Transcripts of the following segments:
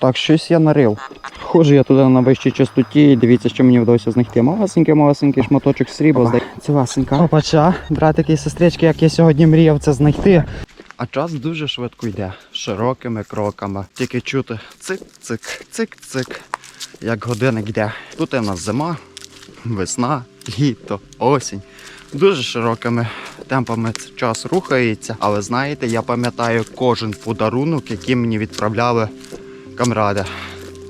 Так, щось я нарив. Хожу я туди на вищій частоті, і дивіться, що мені вдалося знайти. Малесенький, малесенький шматочок срібла. Васенька. Опача, братики і сестрички, як я сьогодні мріяв це знайти. А час дуже швидко йде, широкими кроками. Тільки чути цик-цик, цик-цик, як годинник йде. Тут у нас зима, весна, літо, осінь. Дуже широкими темпами час рухається. Але знаєте, я пам'ятаю кожен подарунок, який мені відправляли камради.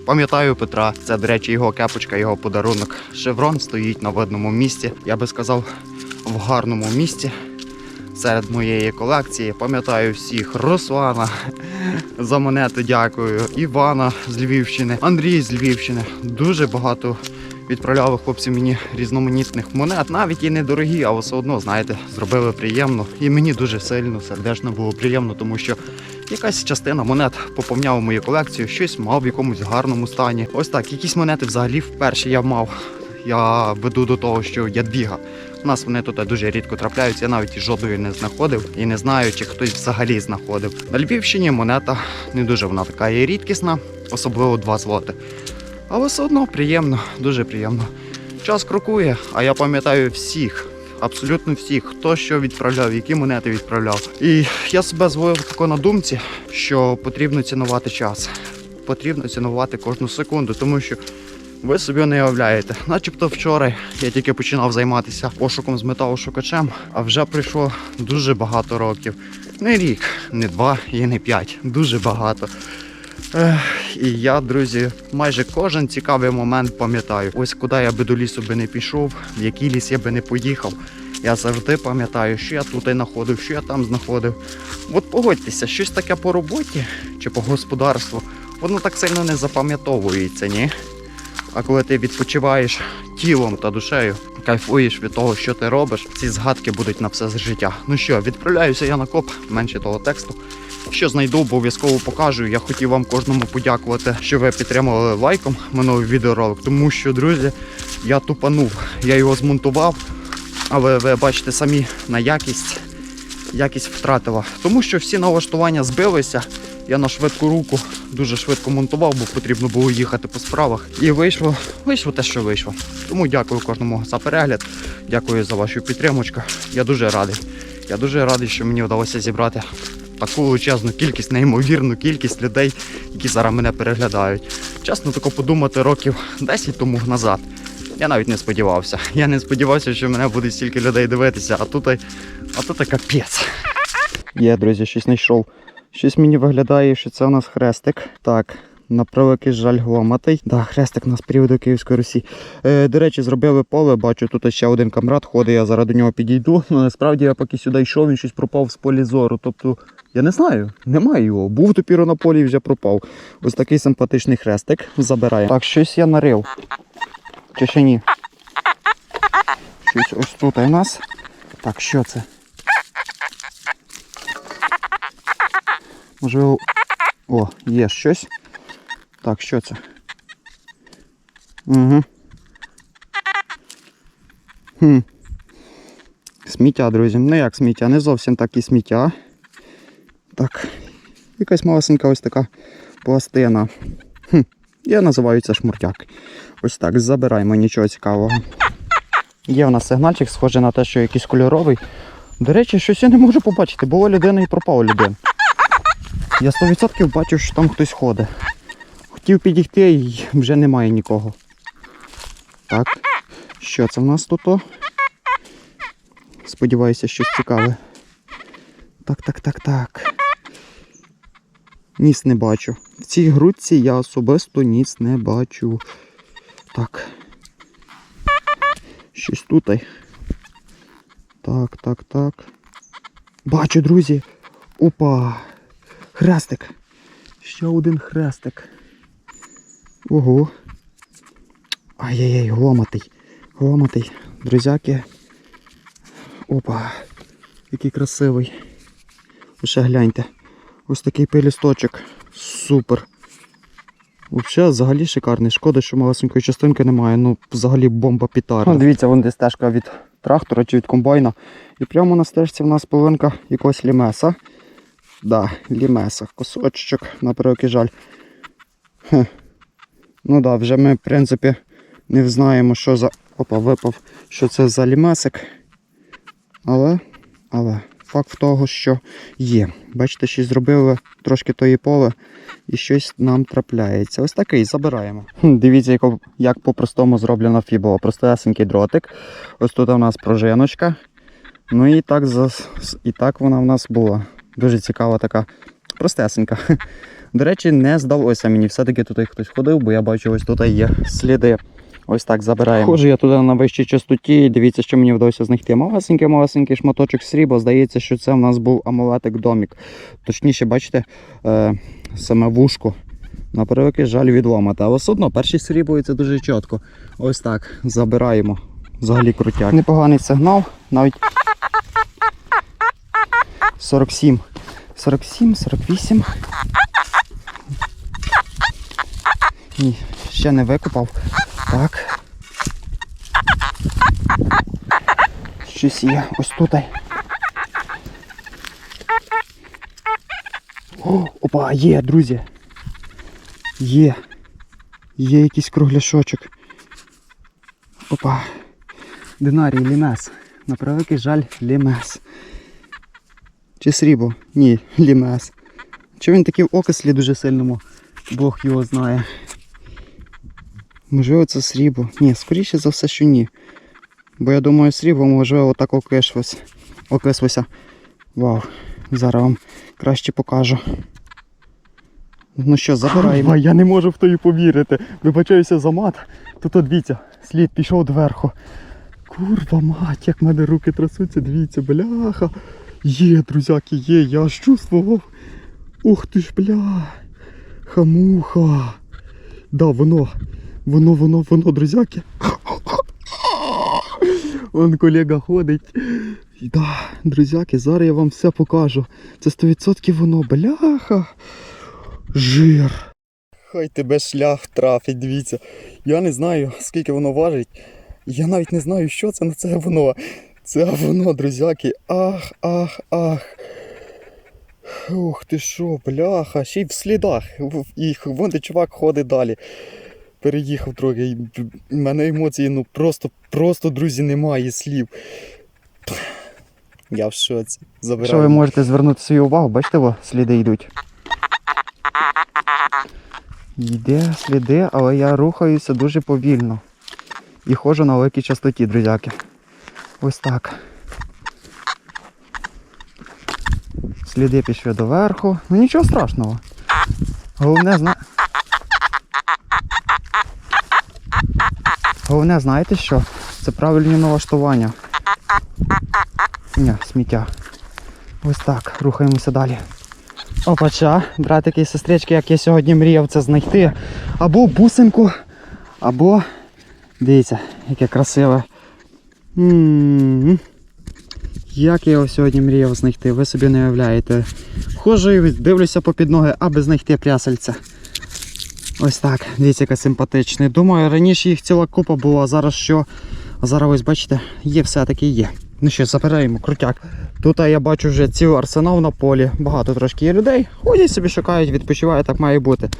Пам'ятаю Петра, це, до речі, його кепочка, його подарунок. Шеврон стоїть на видному місці. Я би сказав, в гарному місці серед моєї колекції. Пам'ятаю всіх Руслана за монети дякую, Івана з Львівщини, Андрій з Львівщини. Дуже багато відправляли хлопці мені різноманітних монет, навіть і недорогі, але все одно, знаєте, зробили приємно. І мені дуже сильно, сердечно було приємно, тому що якась частина монет поповняла мою колекцію, щось мав в якомусь гарному стані. Ось так, якісь монети взагалі вперше я мав. Я веду до того, що ядвіга. У нас вони тут дуже рідко трапляються, я навіть жодної не знаходив і не знаю, чи хтось взагалі знаходив. На Львівщині монета не дуже вона така є рідкісна, особливо 2 злоти. Але все одно приємно, дуже приємно. Час крокує, а я пам'ятаю всіх, абсолютно всіх, хто що відправляв, які монети відправляв. І я себе зловив тако на думці, що потрібно цінувати час. Потрібно цінувати кожну секунду, тому що ви собі не уявляєте. Начебто вчора я тільки починав займатися пошуком з металошукачем, а вже пройшло дуже багато років. Не рік, не два і не п'ять. Дуже багато. Ех, і я, друзі, майже кожен цікавий момент пам'ятаю. Ось куди я би до лісу би не пішов, в який ліс я би не поїхав. Я завжди пам'ятаю, що я тут і знаходив, що я там знаходив. От погодьтеся, щось таке по роботі чи по господарству, воно так сильно не запам'ятовується, ні? А коли ти відпочиваєш тілом та душею, кайфуєш від того, що ти робиш, ці згадки будуть на все життя. Ну що, відправляюся я на коп, менше того тексту. Що знайду, обов'язково покажу. Я хотів вам кожному подякувати, що ви підтримали лайком минулий відеоролик, тому що, друзі, я тупанув. Я його змонтував, але ви бачите самі на якість. Якість втратила. Тому що всі налаштування збилися. Я на швидку руку дуже швидко монтував, бо потрібно було їхати по справах. І вийшло, вийшло те, що вийшло. Тому дякую кожному за перегляд. Дякую за вашу підтримочку. Я дуже радий. Я дуже радий, що мені вдалося зібрати таку величезну кількість, неймовірну кількість людей, які зараз мене переглядають. Чесно, тако подумати років 10 тому назад. Я навіть не сподівався. Я не сподівався, що мене буде стільки людей дивитися, а тут, а тут капець. Є, друзі, щось знайшов. Щось мені виглядає, що це у нас хрестик. Так, на превеликий жаль гломатий. Да, хрестик у нас періоду Київської Русі. Е, до речі, зробили поле, бачу, тут ще один камрад ходить, я зараз до нього підійду. Ну, насправді я поки сюди йшов, він щось пропав з полі зору. Тобто, я не знаю, немає його. Був тепер на полі і вже пропав. Ось такий симпатичний хрестик. Забираємо. Так, щось я нарив. Чи ще ні? Щось ось тут у нас. Так, що це? Можливо. О, є щось. Так, що це? Угу. Хм. Сміття, друзі. Ну як сміття? Не зовсім так і сміття. Так. Якась малесенька ось така пластина. Хм. Я називаю це шмуртяк. Ось так, забираємо нічого цікавого. Є в нас сигнальчик, схожий на те, що якийсь кольоровий. До речі, щось я не можу побачити. Була людина і пропала людина. Я 100% бачу, що там хтось ходить. Хотів підійти і вже немає нікого. Так. Що це в нас тут? -о? Сподіваюся, щось цікаве. Так, так, так, так. Ніс не бачу. В цій грудці я особисто ніс не бачу. Так. Щось тут. Так, так, так. Бачу, друзі. Опа! Хрестик. Ще один хрестик. Ого. Ай-яй-яй, гломатий. Гломатий. Друзяки. Опа. Який красивий. Ще гляньте. Ось такий пелісточок. Супер. Взагалі, взагалі шикарний. Шкода, що малесенької частинки немає. Ну, взагалі бомба пітарда. Ну, дивіться, вон де стежка від трактора чи від комбайна. І прямо на стежці в нас половинка якогось лімеса. Да, лімеса. Кусочок, на превеликий жаль. Хе. Ну да, вже ми, в принципі, не знаємо, що за. Опа, випав, що це за лімесик. Але, але, факт того, що є. Бачите, щось зробили трошки тої поле і щось нам трапляється. Ось такий, забираємо. Дивіться, як, як по-простому зроблена фібула. Простесенький дротик. Ось тут у нас пружиночка. Ну і так, і так вона в нас була. Дуже цікава така простесенька. До речі, не здалося мені. Все-таки тут хтось ходив, бо я бачу, ось тут є сліди. Ось так забираємо. Хожу я туди на вищій частоті. Дивіться, що мені вдалося знайти. Малесенький, малесенький шматочок срібла. Здається, що це в нас був амулетик домік. Точніше, бачите, е, саме вушко. На превеликий жаль відломати. Але все одно перші це дуже чітко. Ось так. Забираємо. Взагалі крутяк. Непоганий сигнал. Навіть 47. 47, 48. Ні, ще не викопав. Так. Щось є. Ось тут. О, опа, є, друзі. Є. Є якийсь кругляшочок. Опа. Динарій, лімес. На превеликий жаль, лімес. Чи срібло? Ні, лімес. Чи він такий в окислі дуже сильному? Бог його знає. Можливо, це срібло. Ні, скоріше за все, що ні. Бо я думаю, срібло, можливо, так окислось. окислося. Вау. Зараз вам краще покажу. Ну що, забираємо. я не можу в тої повірити. Вибачаюся за мат. Тут от дивіться, слід пішов доверху. Курва мать, як в мене руки трясуться, дивіться, бляха. Є, друзяки, є, я аж чувствував. Ух ти ж, бля. Хамуха. Да, воно. Воно, воно, воно, друзяки. Вон колега ходить. Да, друзяки, зараз я вам все покажу. Це 100% воно, бляха. Жир. Хай тебе шлях трафить, дивіться. Я не знаю, скільки воно важить. Я навіть не знаю, що це, але це воно. Це воно, друзяки. Ах, ах, ах. Ух ти що, бляха, ще й в слідах. І вон де чувак ходить далі. Переїхав трохи. і в мене емоції, ну просто, просто, друзі, немає слів. Я в шоці. Забираю. Якщо ви можете звернути свою увагу, бачите, во, сліди йдуть. Йде сліди, але я рухаюся дуже повільно. І ходжу на великій частоті, друзяки. Ось так. Сліди пішли доверху. Ну нічого страшного. Головне, зна... Головне, знаєте що? Це правильні налаштування. Ні, сміття. Ось так, рухаємося далі. Опача, братики і сестрички, як я сьогодні мріяв це знайти. Або бусинку, або. Дивіться, яке красиве. М-м-м. Як я його сьогодні мріяв знайти, ви собі не уявляєте. Хожу і дивлюся попід ноги, аби знайти прясельця. Ось так, дивіться, яка симпатична. Думаю, раніше їх ціла купа була, а зараз що? А зараз ось бачите, є все-таки є. Ну що, забираємо крутяк. Тут я бачу вже цілий арсенал на полі. Багато трошки є людей. Ходять собі шукають, відпочивають, так має бути.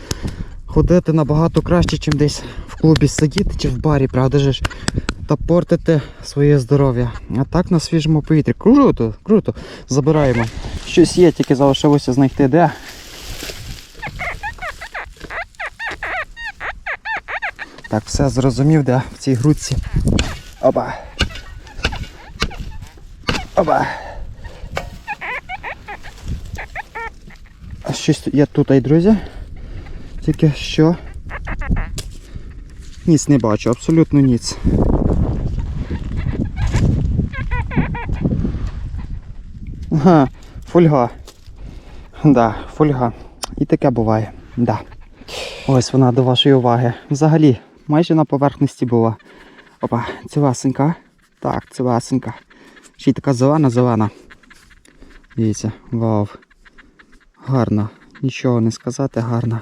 Ходити набагато краще, ніж десь в клубі сидіти чи в барі, правда ж? Та портити своє здоров'я. А так на свіжому повітрі. Круто, круто. Забираємо. Щось є, тільки залишилося знайти де. Так, все зрозумів, де в цій грудці. Опа. Опа. А щось є тут, ай, друзі. Тільки що. Ніц не бачу, абсолютно ніц. Ага, фольга. Да, фольга. І таке буває. Да. Ось вона до вашої уваги. Взагалі, майже на поверхності була. Опа, цілесенька. Так, цілесенька. Ще й така зелена-зелена. Дивіться, вау. Гарна. Нічого не сказати, гарна.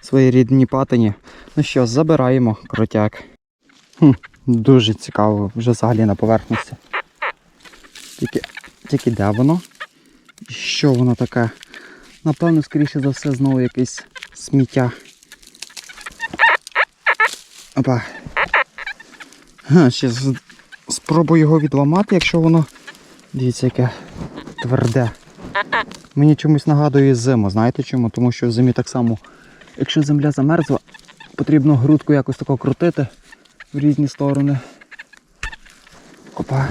Свої рідні патині. Ну що, забираємо крутяк. Хм, дуже цікаво, вже взагалі на поверхності. Тільки, тільки де воно? Що воно таке? Напевно, скоріше за все, знову якесь сміття. Опа. Ще спробую його відламати, якщо воно. Дивіться, яке тверде. Мені чомусь нагадує зиму. Знаєте чому? Тому що в зимі так само, якщо земля замерзла, потрібно грудку якось тако крутити в різні сторони. Опа.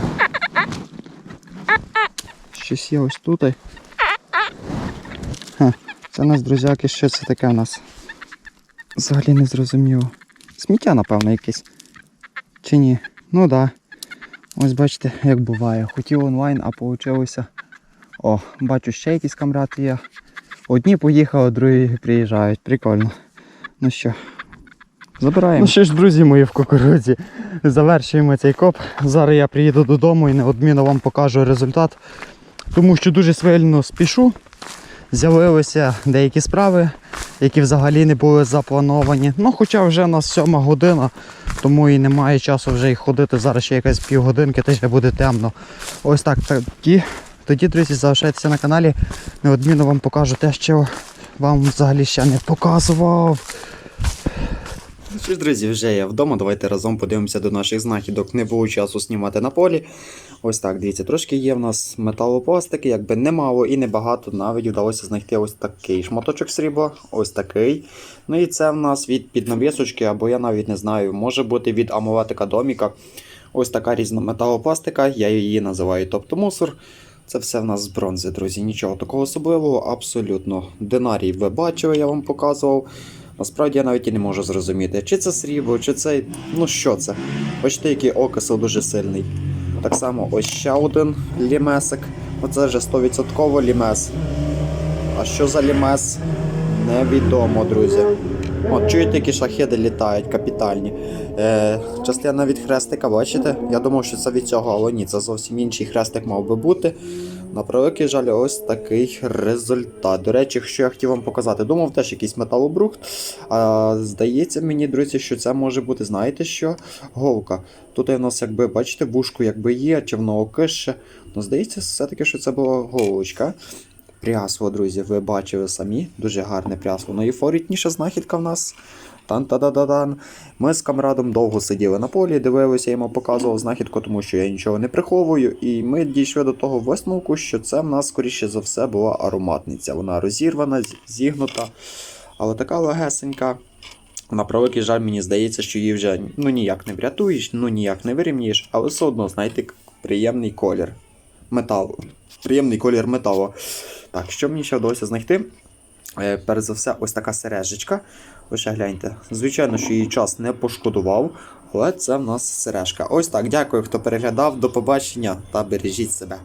Щось є ось тут. Ха, це у нас, друзяки, що це таке у нас? Взагалі не зрозуміло. Сміття, напевно, якесь. Чи ні? Ну да. Ось бачите, як буває. Хотів онлайн, а получилося. О, бачу, ще якісь камрати є. Одні поїхали, другі приїжджають. Прикольно. Ну що, забираємо. Ну що ж, друзі мої в кукурудзі. Завершуємо цей коп. Зараз я приїду додому і неодмінно вам покажу результат. Тому що дуже сильно спішу. З'явилися деякі справи, які взагалі не були заплановані. Ну, хоча вже у нас сьома година, тому і немає часу вже й ходити. Зараз ще якась півгодинки, та ще буде темно. Ось так. Тоді, тоді друзі, залишайтеся на каналі. Неодмінно вам покажу те, що вам взагалі ще не показував. Що ж, друзі, вже я вдома. Давайте разом подивимося до наших знахідок. Не було часу знімати на полі. Ось так, дивіться, трошки є в нас металопластики, якби немало і небагато. Навіть вдалося знайти ось такий шматочок срібла, ось такий. Ну і це в нас від піднавісочки, або я навіть не знаю, може бути від амулетика доміка. Ось така різна металопластика, я її називаю тобто мусор. Це все в нас з бронзи, друзі. Нічого такого особливого, абсолютно. Динарій ви бачили, я вам показував. Насправді я навіть і не можу зрозуміти, чи це срібло, чи це. Ну що це? Бачите, який окисел дуже сильний. Так само ось ще один лімесик. Оце вже 100% лімес. А що за лімес? Невідомо, друзі. От, чуєте, які шахеди літають, капітальні. Е, частина від хрестика, бачите? Я думав, що це від цього, але ні, це зовсім інший хрестик мав би бути. На превеликий жаль, ось такий результат. До речі, що я хотів вам показати, думав теж якийсь металобрухт. А здається мені, друзі, що це може бути, знаєте що? Голка. Тут у нас, якби, бачите, вушку якби є, чи воно окише. Ну, здається, все-таки, що це була голочка. Прясло, друзі, ви бачили самі. Дуже гарне прясло. Ну і форітніша знахідка в нас. Тан-та-да-да-дан. Ми з камрадом довго сиділи на полі, дивилися, йому показував знахідку, тому що я нічого не приховую. І ми дійшли до того висновку, що це в нас, скоріше за все, була ароматниця. Вона розірвана, зігнута, але така легесенька. На превеликий жаль, мені здається, що її вже ну, ніяк не врятуєш, ну ніяк не вирівнюєш, але все одно, знаєте, приємний колір металу. Приємний колір металу. Так, що мені ще вдалося знайти? Е, Перш за все, ось така сережечка. Лише гляньте. Звичайно, що її час не пошкодував, але це в нас сережка. Ось так. Дякую, хто переглядав. До побачення та бережіть себе.